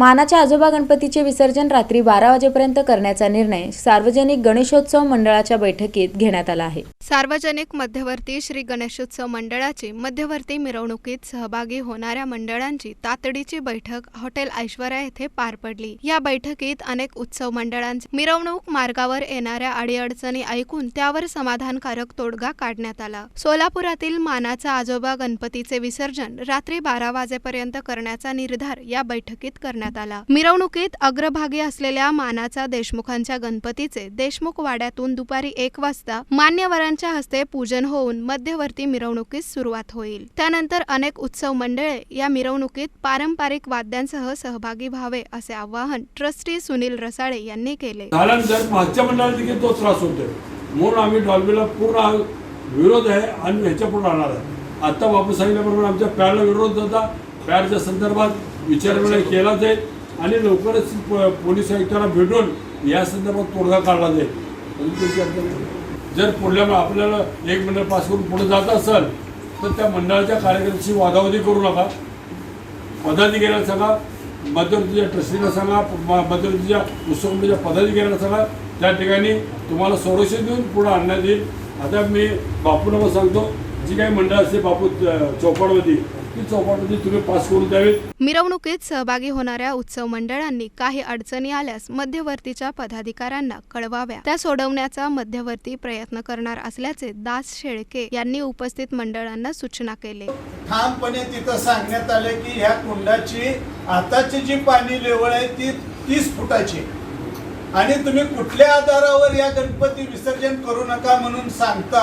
मानाच्या आजोबा गणपतीचे विसर्जन रात्री बारा वाजेपर्यंत करण्याचा निर्णय सार्वजनिक गणेशोत्सव मंडळाच्या बैठकीत घेण्यात आला आहे. सार्वजनिक मध्यवर्ती श्री गणेशोत्सव मंडळाची मध्यवर्ती मिरवणुकीत सहभागी होणाऱ्या मंडळांची तातडीची बैठक हॉटेल ऐश्वर्या येथे पार पडली. या बैठकीत अनेक उत्सव मंडळांचे मिरवणूक मार्गावर येणाऱ्या अडीअडचणी ऐकून त्यावर समाधानकारक तोडगा काढण्यात आला. सोलापुरातील मानाचा आजोबा गणपतीचे विसर्जन रात्री बारा वाजेपर्यंत करण्याचा निर्धार या बैठकीत करण्यात करण्यात आला. मिरवणुकीत अग्रभागी असलेल्या मानाचा देशमुखांच्या गणपतीचे देशमुख वाड्यातून दुपारी एक वाजता मान्यवरांच्या हस्ते पूजन होऊन मध्यवर्ती मिरवणुकीस सुरुवात होईल. त्यानंतर अनेक उत्सव मंडळे या मिरवणुकीत पारंपरिक वाद्यांसह सहभागी व्हावे असे आवाहन ट्रस्टी सुनील रसाळे यांनी केले. तो त्रास होतोय. म्हणून आम्ही डॉल्बीला पूर्ण विरोध आहे आणि ह्याच्या पुढे राहणार आहे. आता वापस सांगितल्याबरोबर आमच्या पॅडला विरोध होता. पॅडच्या संदर्भात विचारविनिमय केला जाईल आणि लवकरच पोलीस आयुक्तांना भेटून या संदर्भात तोडगा काढला जाईल. जर पुढल्या आपल्याला एक मंडळ पास करून पुढे जात असेल तर त्या मंडळाच्या कार्यकर्त्याशी वादावादी करू नका. पदाधिकाऱ्याला सांगा मध्यवर्तीच्या ट्रस्टीला सांगा म- मध्यवर्तीच्या उत्सव मंडळाच्या पदाधिकाऱ्याला सांगा. त्या ठिकाणी तुम्हाला संरक्षण देऊन पुढे आणण्यात येईल. आता मी बापूला सांगतो जी काही मंडळ असते बापू अं, चौपाटमध्ये ती चौपाटमध्ये तुम्ही पास करून द्यावीत. मिरवणुकीत सहभागी होणाऱ्या उत्सव मंडळांनी काही अडचणी आल्यास मध्यवर्तीच्या पदाधिकाऱ्यांना कळवाव्या. त्या सोडवण्याचा मध्यवर्ती प्रयत्न करणार असल्याचे दास शेळके यांनी उपस्थित मंडळांना सूचना केली. ठामपणे तिथं सांगण्यात आलं की ह्या कुंडाची आताची जी पाणी लेवल आहे ती तीस फुटाची आणि तुम्ही कुठल्या आधारावर या गणपती विसर्जन करू नका म्हणून सांगता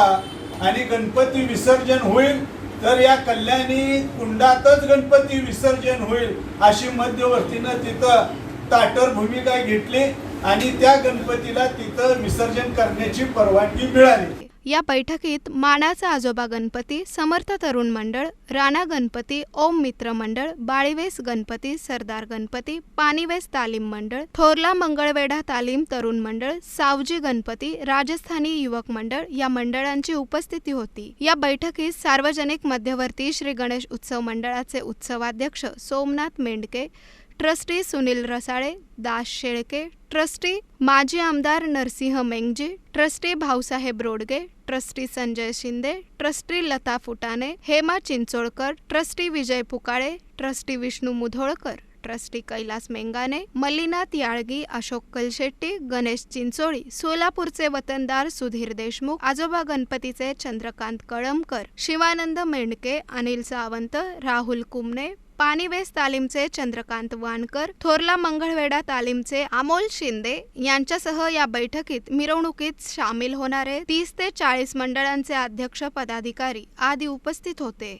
आणि गणपती विसर्जन होईल तर या कल्याणी कुंडातच गणपती विसर्जन होईल अशी मध्यवर्तीनं तिथं ताटर भूमिका घेतली आणि त्या गणपतीला तिथं विसर्जन करण्याची परवानगी मिळाली. या बैठकीत मानाचा आजोबा गणपती समर्थ तरुण मंडळ राणा गणपती ओम मित्र मंडळ बाळीवेस गणपती सरदार गणपती पाणीवेस तालीम मंडळ थोरला मंगळवेढा तालीम तरुण मंडळ सावजी गणपती राजस्थानी युवक मंडळ या मंडळांची उपस्थिती होती. या बैठकीत सार्वजनिक मध्यवर्ती श्री गणेश उत्सव मंडळाचे उत्सवाध्यक्ष सोमनाथ मेंढके ट्रस्टी सुनील रसाळे दास शेळके ट्रस्टी माजी आमदार Narsinh Mengaje trustee Bhausaheb Rodge trustee Sanjay Shinde trustee Lata Phutane Hema Chincholkar trustee Vijay Pukale trustee Vishnu Mudholkar trustee Kailas Mengane Mallinath Yalgi Ashok Kalshetti Ganesh Chincholi सोलापूरचे वतनदार सुधीर देशमुख आजोबा गणपतीचे चंद्रकांत कळमकर शिवानंद मेंडके अनिल सावंत राहुल कुमने पाणीवेस तालीमचे चंद्रकांत वानकर थोरला मंगळवेढा तालीमचे अमोल शिंदे यांच्यासह या बैठकीत मिरवणुकीत सामील होणारे तीस ते चाळीस मंडळांचे अध्यक्ष पदाधिकारी आदी उपस्थित होते.